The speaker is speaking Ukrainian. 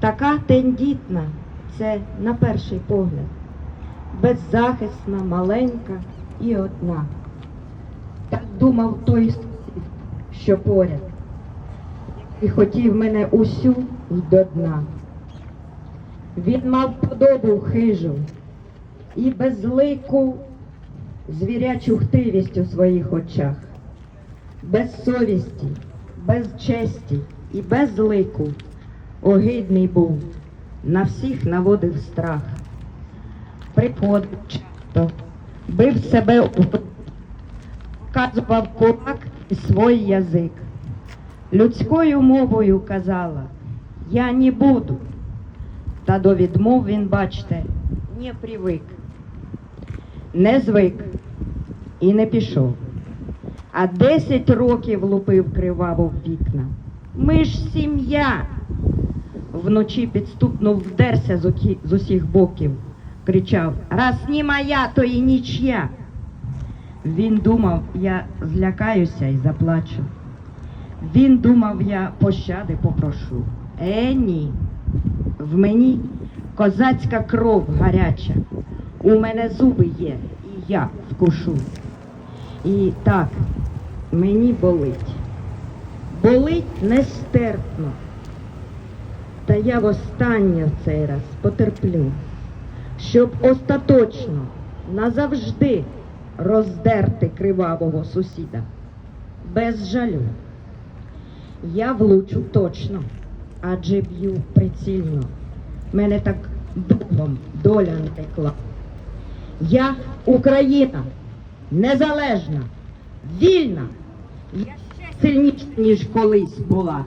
Така тендітна, це на перший погляд, беззахисна, маленька і одна. Так думав той що поряд, і хотів мене усю й до дна. Він мав подобу хижу і безлику звірячу хтивість у своїх очах, без совісті, без честі і без лику. Огидний був, на всіх наводив страх. Приходив часто, бив себе груди, показував кулак і свій язик. Людською мовою казала, я не буду. Та до відмов він, бачте, не привик, не звик і не пішов. А десять років лупив криваво в вікна. Ми ж сім'я. Вночі підступно вдерся з, окі- з усіх боків, кричав Раз не моя, то і нічия. Він думав, я злякаюся і заплачу. Він думав, я пощади попрошу. Е, ні. В мені козацька кров гаряча. У мене зуби є, і я вкушу. І так, мені болить. Болить нестерпно. Та я востаннє в цей раз потерплю, щоб остаточно, назавжди роздерти кривавого сусіда. Без жалю. Я влучу точно, адже б'ю прицільно. Мене так духом доля не текла. Я Україна, незалежна, вільна. Я ще сильніша, ніж колись була.